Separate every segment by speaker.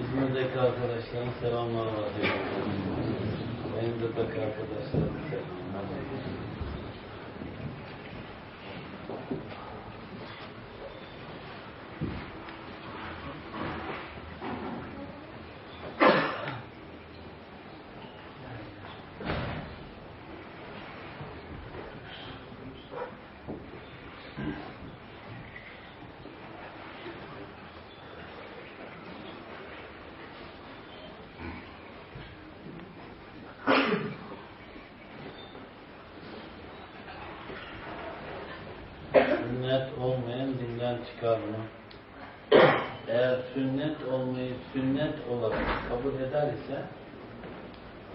Speaker 1: İzmir'deki arkadaşların selamları var. Benim buradaki arkadaşlarım selamlar. Sünnet olmayan dinden çıkar mı? Eğer sünnet olmayı sünnet olarak kabul eder ise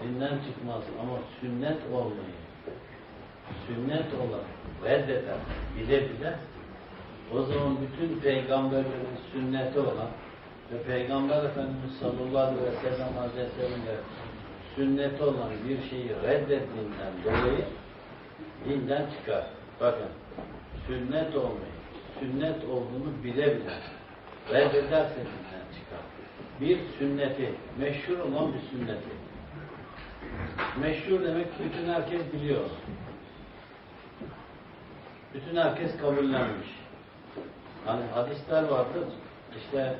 Speaker 1: dinden çıkmaz ama sünnet olmayı sünnet olarak reddeder bile bile o zaman bütün peygamberlerin sünneti olan ve Peygamber Efendimiz sallallahu aleyhi ve sellem hazretlerinin de sünneti olan bir şeyi reddettiğinden dolayı dinden çıkar. Bakın sünnet olmayı, sünnet olduğunu bile bile reddederse dinden çıkar. Bir sünneti, meşhur olan bir sünneti. Meşhur demek bütün herkes biliyor. Bütün herkes kabullenmiş. Hani hadisler vardır, işte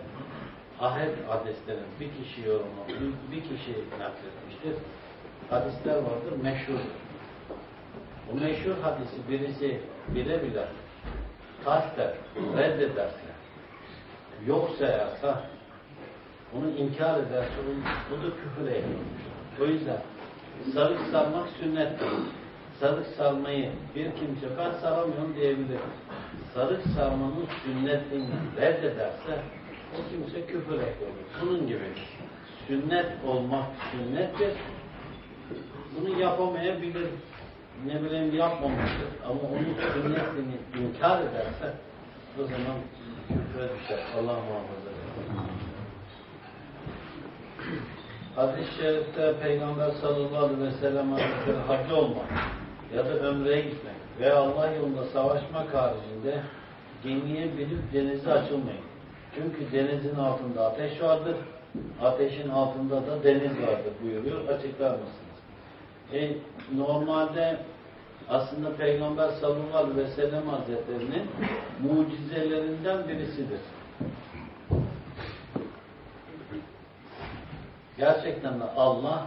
Speaker 1: ahet hadislerin bir kişi yorumu, bir, bir kişi nakletmiştir. Hadisler vardır, meşhurdur. O meşhur hadisi birisi bile bile der, reddederse, yok sayarsa, onu inkar ederse, o da küfür eylemiş. O yüzden sarık sarmak sünnettir. Sarık sarmayı bir kimse ben saramıyorum diyebilir. Sarık sarmanın sünnetliğini reddederse o kimse küfür ekliyor. Bunun gibi sünnet olmak sünnettir. Bunu yapamayabilir ne bileyim yapmamıştır ama onun sünnetini inkar ederse o zaman küfre düşer. Allah muhafaza. Hadis-i şerifte Peygamber sallallahu aleyhi ve sellem hazretleri hacı olmak ya da ömreye gitmek veya Allah yolunda savaşmak haricinde gemiye binip denize açılmayın. Çünkü denizin altında ateş vardır, ateşin altında da deniz vardır buyuruyor. Açıklar mısınız? E, normalde aslında Peygamber sallallahu ve sellem hazretlerinin mucizelerinden birisidir. Gerçekten de Allah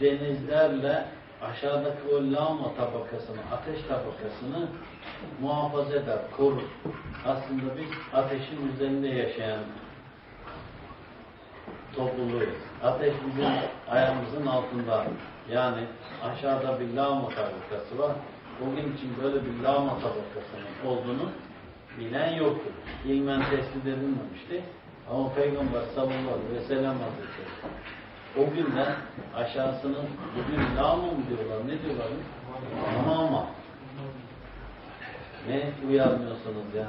Speaker 1: denizlerle aşağıdaki o lama tabakasını, ateş tabakasını muhafaza eder, korur. Aslında biz ateşin üzerinde yaşayan topluluğuyuz. Ateş bizim ayağımızın altında. Yani aşağıda bir lağma tabakası var. Bugün için böyle bir lağma tabakasının olduğunu bilen yoktur. İlmen tespit edilmemişti. Ama Peygamber sallallahu ve sellem hazretleri o günden aşağısının bugün lağma mı diyorlar, ne diyorlar? Mama. Ne uyarmıyorsunuz ya?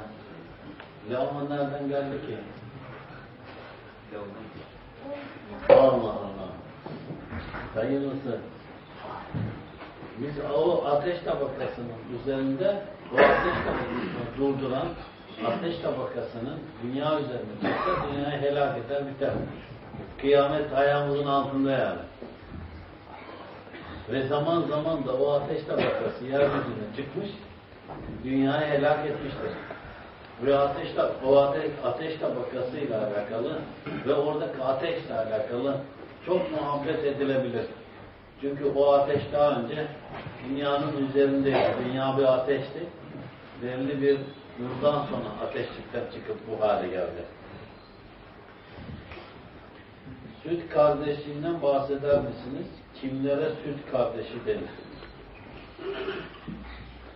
Speaker 1: Lağma nereden geldi ki? Allah Allah. Hayırlısı. Biz o ateş tabakasının üzerinde o ateş tabakasını durduran ateş tabakasının dünya üzerinde çıksa dünyayı helak eder biter. Kıyamet ayağımızın altında yani. Ve zaman zaman da o ateş tabakası yeryüzüne çıkmış, dünyayı helak etmiştir. Ve ateş, o ateş, ateş tabakasıyla alakalı ve oradaki ateşle alakalı çok muhabbet edilebilir. Çünkü o ateş daha önce dünyanın üzerindeydi. Dünya bir ateşti. Belli bir yıldan sonra ateşlikten çıkıp bu hale geldi. Süt kardeşliğinden bahseder misiniz? Kimlere süt kardeşi denir?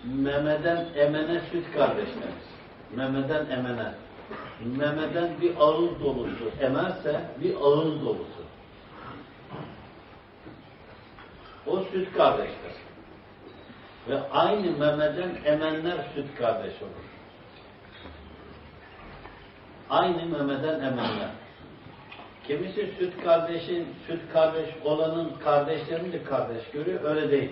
Speaker 1: Memeden emene süt kardeş denir. Memeden emene. Memeden bir ağız dolusu emerse bir ağız dolusu. O süt kardeştir. Ve aynı memeden emenler süt kardeş olur. Aynı memeden emenler. Kimisi süt kardeşin, süt kardeş olanın kardeşlerini de kardeş görüyor. Öyle değil.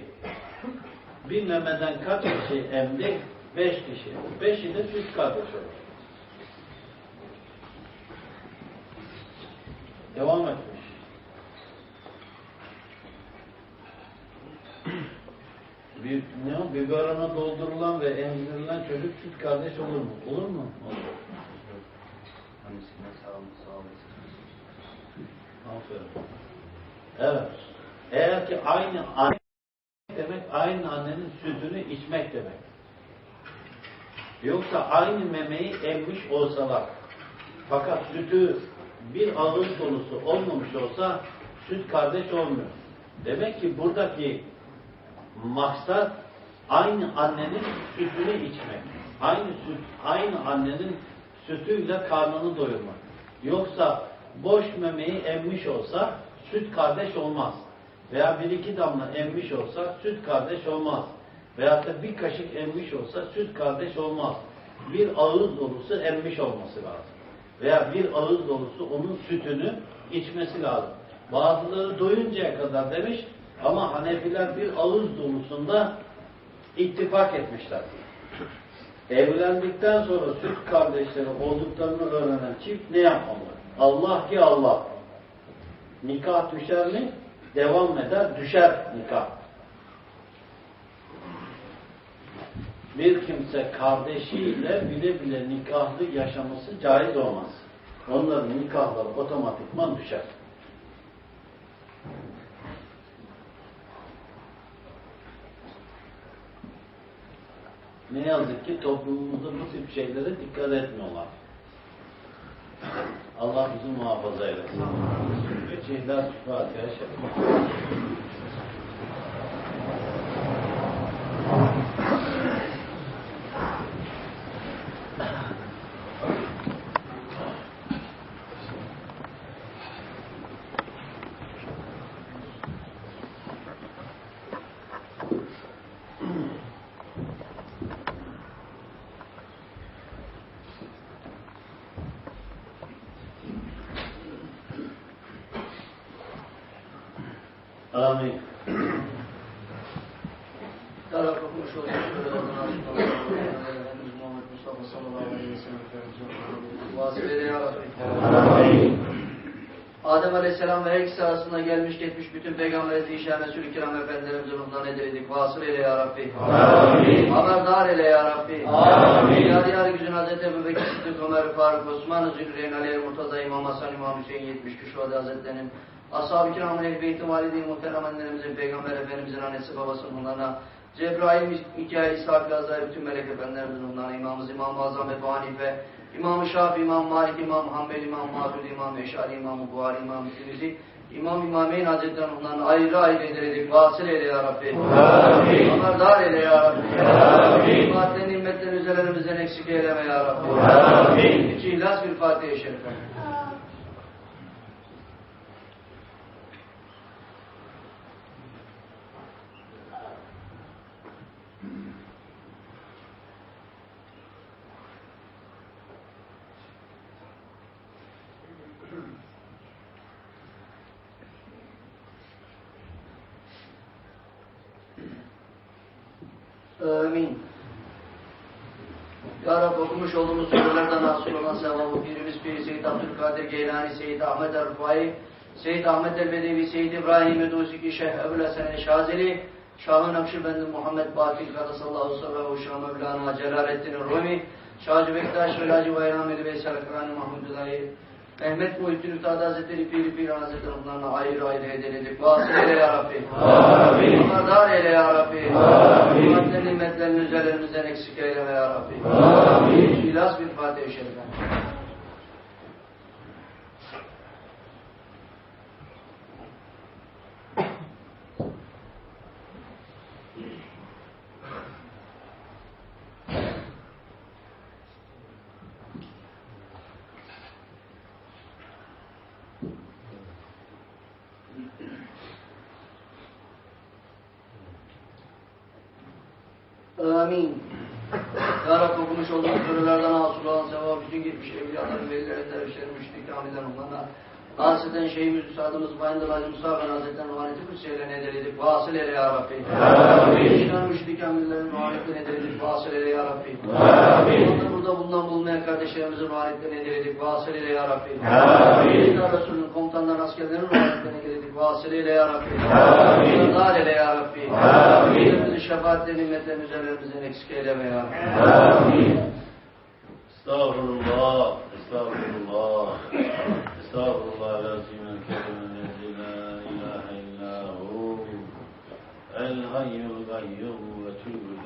Speaker 1: Bir memeden kaç kişi emdi? Beş kişi. Beşi de kardeş olur. Devam etmiş. Bir, ne o? Biberona doldurulan ve emzirilen çocuk süt kardeş olur mu? Olur mu? Olur.
Speaker 2: Annesine sağ olun, sağ olasın.
Speaker 1: Aferin. Evet. Eğer ki aynı anne demek aynı annenin sütünü içmek demek. Yoksa aynı memeyi emmiş olsalar fakat sütü bir ağız dolusu olmamış olsa süt kardeş olmuyor. Demek ki buradaki maksat aynı annenin sütünü içmek. Aynı süt, aynı annenin sütüyle karnını doyurmak. Yoksa boş memeyi emmiş olsa süt kardeş olmaz. Veya bir iki damla emmiş olsa süt kardeş olmaz. Veyahut da bir kaşık emmiş olsa süt kardeş olmaz. Bir ağız dolusu emmiş olması lazım. Veya bir ağız dolusu onun sütünü içmesi lazım. Bazıları doyuncaya kadar demiş ama Hanefiler bir ağız dolusunda ittifak etmişler. Evlendikten sonra süt kardeşleri olduklarını öğrenen çift ne yapmalı? Allah ki Allah. Nikah düşer mi? Devam eder, düşer nikah. Bir kimse kardeşiyle bile bile nikahlı yaşaması caiz olmaz. Onların nikahları otomatikman düşer. Ne yazık ki toplumumuzda bu tip şeylere dikkat etmiyorlar. Allah bizi muhafaza eylesin. Üç ihlas Fatiha Şerif. Amin.
Speaker 2: Taraf okumuş olduğu sürelerin ardından Efendimiz Muhammed Mustafa sallallahu aleyhi ve sellem Efendimiz'e vasıfede ya Rabbi. Adem Aleyhisselam ve her ikisi arasında gelmiş geçmiş bütün peygamber zişan Resul-i Kiram Efendilerimizin ruhlarına edildik. Vasıl eyle ya Rabbi.
Speaker 3: Amin.
Speaker 2: Haberdar eyle ya Rabbi.
Speaker 3: Amin.
Speaker 2: Yar yar gücün Hazreti Ebu Bekir Sıddık Ömer Faruk Osman Zülreyn Ali Murtaza İmam Hasan İmam Hüseyin 70 Küşvade Hazretleri'nin Ashab-ı Kiram'ın Ehl-i Beyti Valide-i Muhterem annelerimizin Peygamber Efendimizin annesi babasının onlarına Cebrail, Mikail, İshak, Azrail, bütün melek efendilerimizin onlarına İmamımız İmam-ı Azam Ebu Hanife, İmam-ı Şafi, İmam Malik, İmam Hanbel, İmam Matud, İmam Eşari, İmam Buhari, İmam Tirmizi, İmam İmameyn Hazretleri'nin onlarına ayrı ayrı edilecek. Vasıl eyle ya Rabbi.
Speaker 3: Amin.
Speaker 2: Haberdar eyle ya Rabbi.
Speaker 3: Amin.
Speaker 2: Nimetlerin nimetlerin üzerlerimizden eksik eyleme ya Rabbi.
Speaker 3: Amin.
Speaker 2: İki ihlas bir Fatiha-i Şerife. Amin. Ya Rabbi okumuş olduğumuz sorulardan hasıl olan sevabı birimiz Piri Seyyid Abdülkadir Geylani, Seyyid Ahmet Erfai, Seyyid Ahmet El-Bedevi, Seyyid İbrahim Edusiki, Şeyh Ebu Hasan Şazeli, Şahı Nakşibendi Muhammed Bakir Kadasallahu sallahu Şah Mevlana Celaleddin Rumi, Şahcı Bektaş Velacı Bayrameli Veysel Kırani Mahmudullahi, Mehmet Muhittin Üstad Hazretleri Piri Piri Hazretleri onlarına ayrı ayrı hediye edildik. Vasıl eyle ya Rabbi.
Speaker 3: Amin.
Speaker 2: Haberdar eyle ya Rabbi.
Speaker 3: Amin.
Speaker 2: Nimetlerin nimetlerin üzerlerimizden eksik eyleme ya Rabbi.
Speaker 3: Amin.
Speaker 2: İhlas bir Fatiha-i Şerife. Amin. Ya Rabbi okumuş olduğumuz sorulardan hasıl olan sevabı bütün gitmiş evliyaların, velilerin, dervişlerin, müşrik, amilerin onlarına Hasreten şeyhimiz Üstadımız Bayındır Hacı Mustafa Hazretleri'nin muhalefeti kutsiyle nedir edip vasıl eyle ya Rabbi.
Speaker 1: Amin.
Speaker 2: İşler müşrik amillerin muhalefeti nedir edip vasıl eyle ya Rabbi.
Speaker 1: Amin.
Speaker 2: Burada, burada bulunan bulunmayan kardeşlerimizin muhalefeti nedir edip vasıl eyle ya Rabbi.
Speaker 1: Amin.
Speaker 2: Allah Resulü'nün komutanların askerlerin muhalefeti nedir vasıleyle ya Rabbi.
Speaker 1: Amin.
Speaker 2: Nazar ile ya Rabbi.
Speaker 1: Amin.
Speaker 2: Bizimizi şefaatle nimetle müzellerimizden eksik eyleme ya Rabbi.
Speaker 1: Amin.
Speaker 3: Estağfurullah. Estağfurullah. Estağfurullah. Lazimen kelimen la ilahe illa hu. El hayyul gayyum ve tübü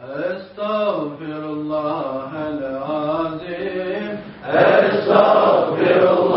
Speaker 4: أستغفر الله
Speaker 3: العظيم Estağfirullah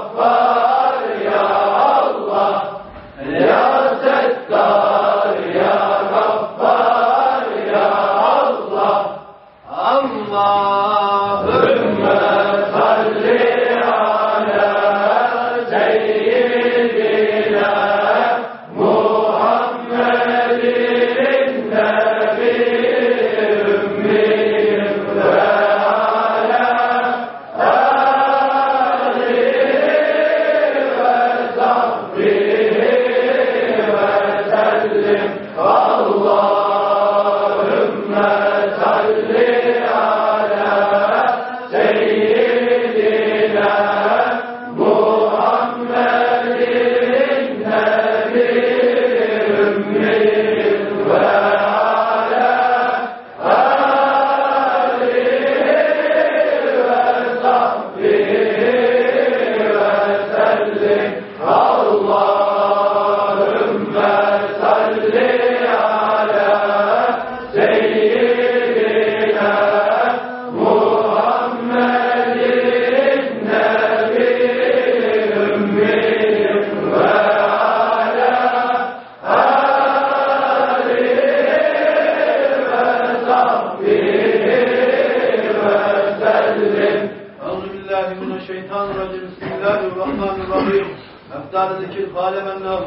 Speaker 3: Akbar.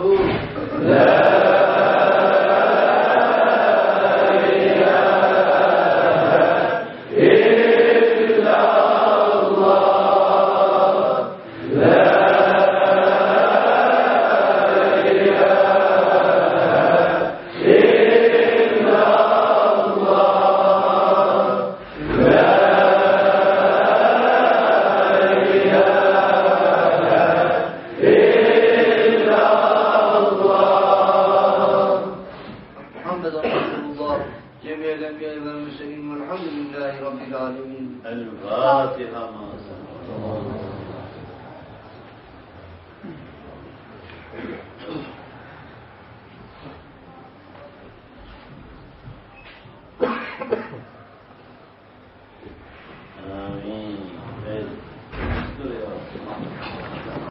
Speaker 3: Who?